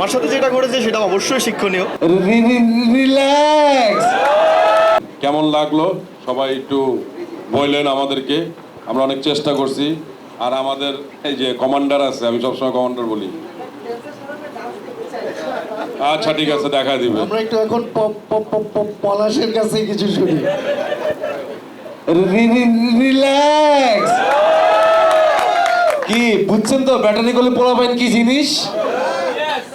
আমার সাথে যেটা ঘটেছে সেটা অবশ্যই শিক্ষণীয়। রিল্যাক্স কেমন লাগল? সবাই একটু বললেন আমাদেরকে। আমরা অনেক চেষ্টা করছি। আর আমাদের এই যে কমান্ডার আছে আমি সবসময় কমান্ডার বলি। আচ্ছা ঠিক আছে দেখা দিবে। আমরা একটু এখন পলাশের কাছে কিছু শুনি। রিল্যাক্স কি বুঝছেন তো ব্যাটারি করলে পোলাবেন কি জিনিস?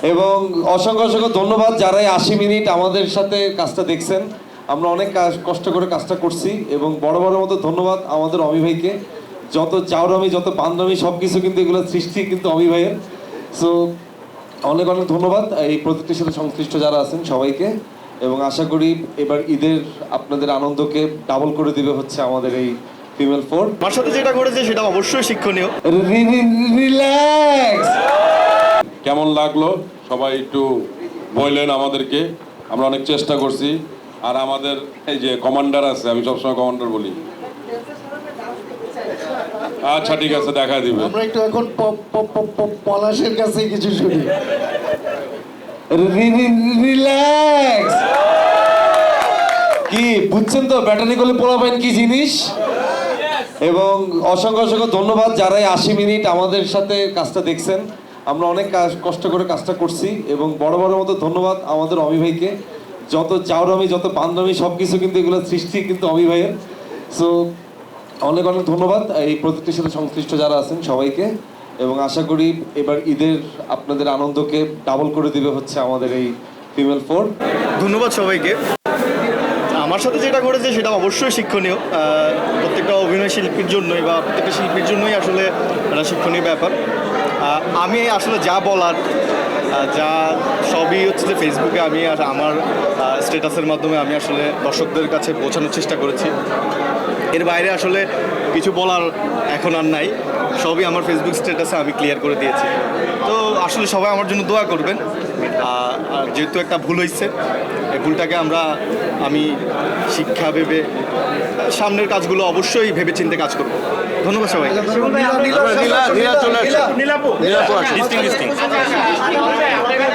এবং অসংখ্য অসংখ্য ধন্যবাদ যারা এই আশি মিনিট আমাদের সাথে কাজটা দেখছেন। আমরা অনেক কাজ- কষ্ট করে কাজটা করছি এবং বড় বড় মতো ধন্যবাদ আমাদের অমি ভাইকে। যত চাউরামি যত পান্দামি সব কিছু কিন্তু এগুলো সৃষ্টি কিন্তু অমি ভাইয়ের। সো অনেক অনেক ধন্যবাদ এই প্রজেক্টের সাথে সংশ্লিষ্ট যারা আছেন সবাইকে। এবং আশা করি এবার ঈদের আপনাদের আনন্দকে ডাবল করে দিবে হচ্ছে আমাদের এই ফিমেল ফোর আমার সাথে যেটা ঘটেছে সেটা অবশ্যই শিক্ষণীয়। রিল্যাক্স কেমন লাগল? সবাই একটু বললেন আমাদেরকে। আমরা অনেক চেষ্টা করছি। আর আমাদের এই যে কমান্ডার আছে, আমি সবসময় কমান্ডার বলি। আচ্ছা ঠিক আছে, দেখা দিবে। আমরা একটু এখন পলাশের কাছে কিছু শুনি। রিল্যাক্স কি, বুঝছেন তো, ব্যাটারি করলে পোলাবেন কি জিনিস? এবং অসংখ্য অসংখ্য ধন্যবাদ যারাই আশি মিনিট আমাদের সাথে কাজটা দেখছেন। আমরা অনেক কষ্ট করে কাজটা করছি এবং বড় বড় মতো ধন্যবাদ আমাদের অমি ভাইকে। যত চাউরামি, যত পান্দামি সব কিছু কিন্তু এগুলো সৃষ্টি কিন্তু অমি ভাইয়ের। সো অনেক অনেক ধন্যবাদ এই প্রজেক্টের সাথে সংশ্লিষ্ট যারা আছেন সবাইকে। এবং আশা করি এবার ঈদের আপনাদের আনন্দকে ডাবল করে দিবে হচ্ছে আমাদের এই ফিমেল ফোর ধন্যবাদ সবাইকে। আমার সাথে যেটা ঘটেছে সেটা অবশ্যই শিক্ষণীয়। প্রত্যেকটা অভিনয় শিল্পীর জন্যই বা প্রত্যেকটা শিল্পীর জন্যই আসলে একটা শিক্ষণীয় ব্যাপার। আমি আসলে যা বলার যা সবই হচ্ছে যে ফেসবুকে আমি আর আমার স্ট্যাটাসের মাধ্যমে আমি আসলে দর্শকদের কাছে পৌঁছানোর চেষ্টা করেছি। এর বাইরে আসলে কিছু বলার এখন আর নাই। সবই আমার ফেসবুক স্ট্যাটাসে আমি ক্লিয়ার করে দিয়েছি। তো আসলে সবাই আমার জন্য দোয়া করবেন। আর যেহেতু একটা ভুল হয়েছে এই ভুলটাকে আমরা, আমি শিক্ষা ভেবে সামনের কাজগুলো অবশ্যই ভেবে চিন্তে কাজ করব। ধন্যবাদ সবাই নীলা- নীলা- নীলা চলে আসছে নীলাপু ডিস্টিং ডিস্টিং